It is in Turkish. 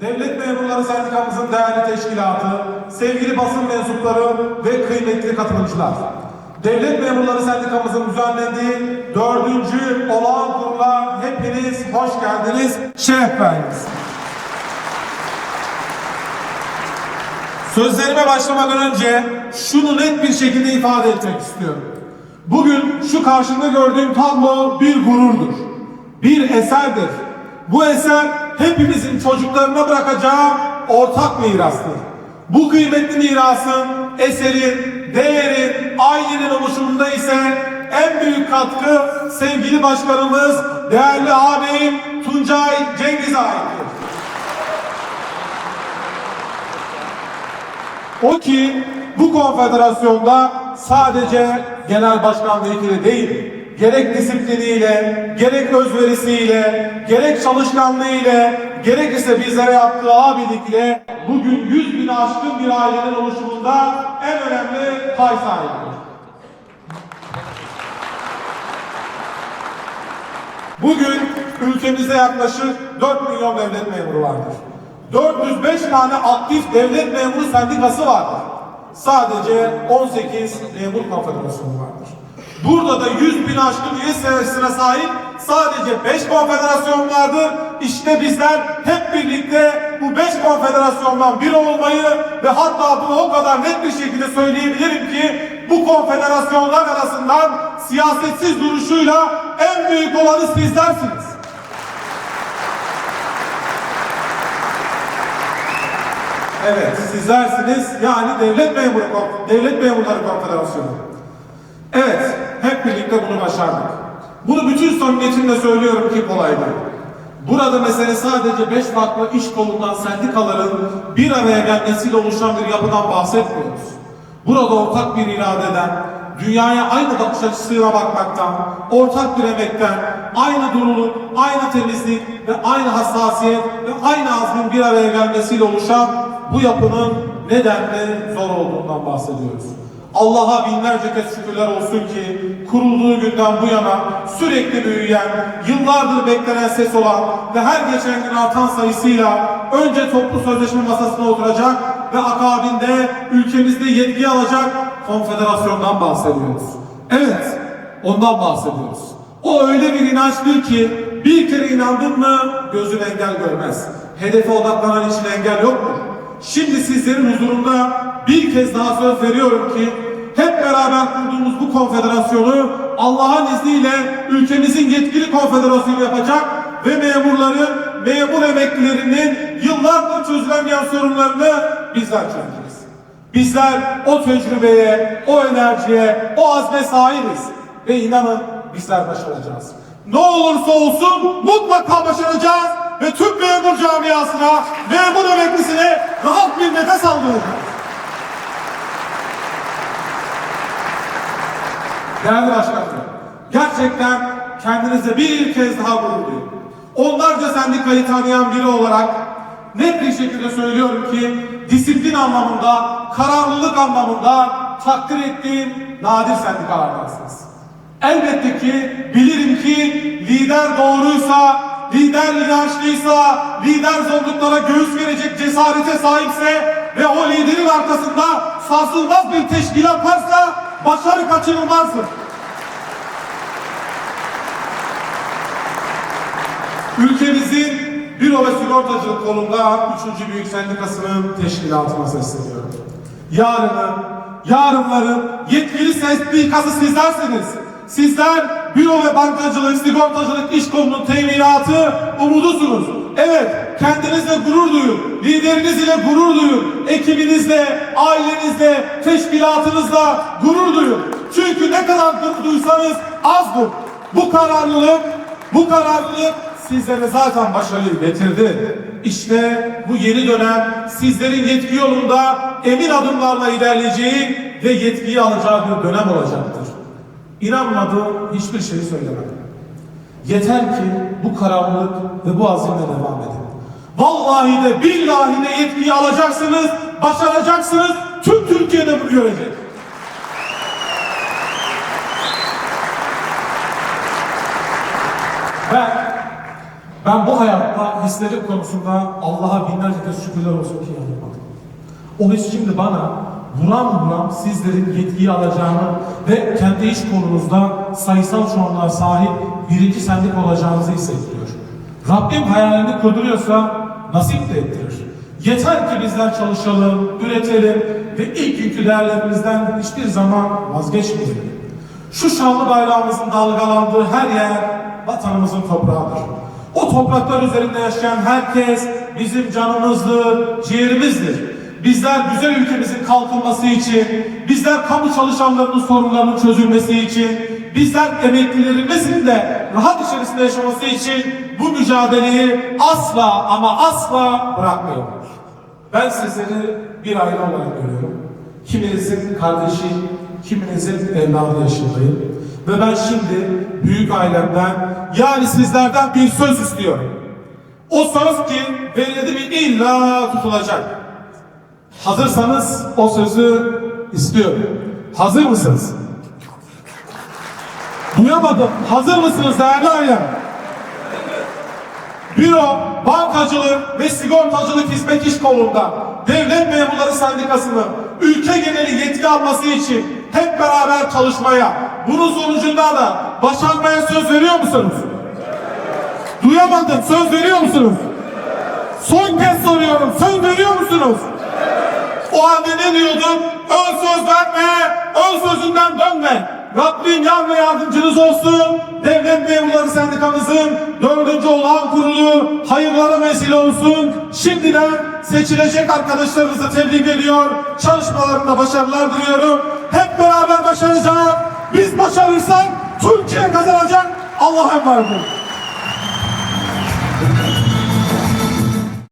Devlet Memurları Sendikamızın değerli teşkilatı, sevgili basın mensupları ve kıymetli katılımcılar. Devlet Memurları Sendikamızın düzenlediği dördüncü olağan kurula hepiniz hoş geldiniz, şeref verdiniz. Sözlerime başlamadan önce şunu net bir şekilde ifade etmek istiyorum. Bugün şu karşımda gördüğüm tablo bir gururdur. Bir eserdir. Bu eser hepimizin çocuklarına bırakacağı ortak mirastır. Bu kıymetli mirasın, eserin, değerin, ailenin oluşumunda ise en büyük katkı sevgili başkanımız, değerli ağabeyim Tuncay Cengiz'e aittir. O ki bu konfederasyonda sadece genel başkan vekili değil, gerek disipliniyle, gerek özverisiyle, gerek çalışkanlığıyla, gerek ise bizlere yaptığı abilikle bugün 100 bin aşkın bir ailenin oluşumunda en önemli pay sahibidir. Bugün ülkemizde yaklaşık 4 milyon devlet memuru vardır. 405 tane aktif devlet memuru sendikası vardır. Sadece 18 memur konfederasyonu vardır. Burada da 100 bin aşkın üye sayısına sahip sadece 5 konfederasyon vardır. İşte bizler hep birlikte bu 5 konfederasyondan biri olmayı ve hatta bunu o kadar net bir şekilde söyleyebilirim ki bu konfederasyonlar arasından siyasetsiz duruşuyla en büyük olanı sizlersiniz. Evet, sizlersiniz yani devlet memuru devlet memurları konfederasyonu. Evet, birlikte bunu başardık. Bunu bütün samimiyetimle söylüyorum ki kolay değil. Burada mesele sadece beş farklı iş kolundan sendikaların bir araya gelmesiyle oluşan bir yapıdan bahsetmiyoruz. Burada ortak bir iradeden, dünyaya aynı bakış açısıyla bakmaktan, ortak bir emekten, aynı duruluk, aynı temizlik ve aynı hassasiyet ve aynı azmin bir araya gelmesiyle oluşan bu yapının nedenle zor olduğundan bahsediyoruz. Allah'a binlerce kez şükürler olsun ki kurulduğu günden bu yana sürekli büyüyen, yıllardır beklenen ses olan ve her geçen gün artan sayısıyla önce toplu sözleşme masasına oturacak ve akabinde ülkemizde yetki alacak konfederasyondan bahsediyoruz. Evet, ondan bahsediyoruz. O öyle bir inançtır ki bir kere inandın mı gözün engel görmez. Hedefe odaklanan için engel yoktur. Şimdi sizlerin huzurunda bir kez daha söz veriyorum ki beraber kurduğumuz bu konfederasyonu Allah'ın izniyle ülkemizin yetkili konfederasyonu yapacak ve memurların, memur emeklilerinin yıllardır çözülemeyen sorunlarını bizler çözeceğiz. Bizler o tecrübeye, o enerjiye, o azme sahibiz. Ve inanın bizler başaracağız. Ne olursa olsun mutlaka başaracağız ve tüm memur camiasına, memur emeklisine rahat bir nefes aldıracağız. Değerli başkanım, gerçekten kendinize bir kez daha gurur duyun. Onlarca sendikayı tanıyan biri olarak net bir şekilde söylüyorum ki disiplin anlamında, kararlılık anlamında takdir ettiğim nadir sendikalardansınız. Elbette ki bilirim ki lider doğruysa, lider inançlıysa, lider zorluklara göğüs verecek cesarete sahipse ve o liderin arkasında sarsılmaz bir teşkilat varsa başarı kaçınılmazdır. Ülkemizin büro ve sigortacılık kolunda 3. büyük sendikasının teşkilatına sesleniyorum. Yarının, yarınların yetkili sendikası sizlersiniz. Sizler büro ve bankacılık, sigortacılık iş kolunun teminatı umudusunuz. Evet, kendinizle gurur duyun, lideriniz ile gurur duyun, ekibinizle, ailenizle, teşkilatınızla gurur duyun. Çünkü ne kadar gurur duysanız azdır. Bu kararlılık, bu kararlılık sizlere zaten başarıyı getirdi. İşte bu yeni dönem sizlerin yetki yolunda emin adımlarla ilerleyeceği ve yetkiyi alacağı bir dönem olacaktır. İnanmadığım hiçbir şeyi söylemem. Yeter ki bu kararlılık ve bu azimle devam edin. Vallahi de billahi de yetkiyi alacaksınız, başaracaksınız. Tüm Türkiye'de bunu görecek. Ben Ben bu hayatta hislerim konusunda Allah'a binlerce kez şükürler olsun ki yanılmadım. O his şimdi bana buram buram sizlerin yetkiyi alacağını ve kendi iş konunuzda sayısal çoğunluğa sahip birinci sendik olacağınızı hissettiriyor. Rabbim hayalini kurduruyorsa nasip de ettirir. Yeter ki bizler çalışalım, üretelim ve ilk günkü değerlerimizden hiçbir zaman vazgeçmeyelim. Şu şanlı bayrağımızın dalgalandığı her yer vatanımızın toprağıdır. O topraklar üzerinde yaşayan herkes bizim canımızdır, ciğerimizdir. Bizler güzel ülkemizin kalkınması için, bizler kamu çalışanlarının sorunlarının çözülmesi için, bizler emeklilerimizin de rahat içerisinde yaşaması için bu mücadeleyi asla ama asla bırakmıyoruz. Ben sizleri bir aile olarak görüyorum. Kiminizin kardeşi, kiminizin evladı yaşındayım. Ve ben şimdi büyük ailemden yani sizlerden bir söz istiyorum. O söz ki verildi mi illa tutulacak. Hazırsanız o sözü istiyorum. Hazır mısınız? Duyamadım. Hazır mısınız değerli ailem? Büro, bankacılık ve sigortacılık hizmet iş kolunda devlet memurları sendikasının ülke geneli yetki alması için hep beraber çalışmaya, bunun sonucunda da başarmaya söz veriyor musunuz? Duyamadım, söz veriyor musunuz? Son kez soruyorum, söz veriyor musunuz? O halde ne diyordum? Ön söz verme, ön sözünden dönme. Rabbim yar ve yardımcınız olsun. Devlet Memurları Sendikamızın dördüncü olağan kurulu hayırlara vesile olsun. Şimdiden seçilecek arkadaşlarımızı tebrik ediyor. Çalışmalarında başarılar diliyorum. Hep beraber başaracağız. Biz başarırsak Türkiye kazanacak. Allah'a emanet olun.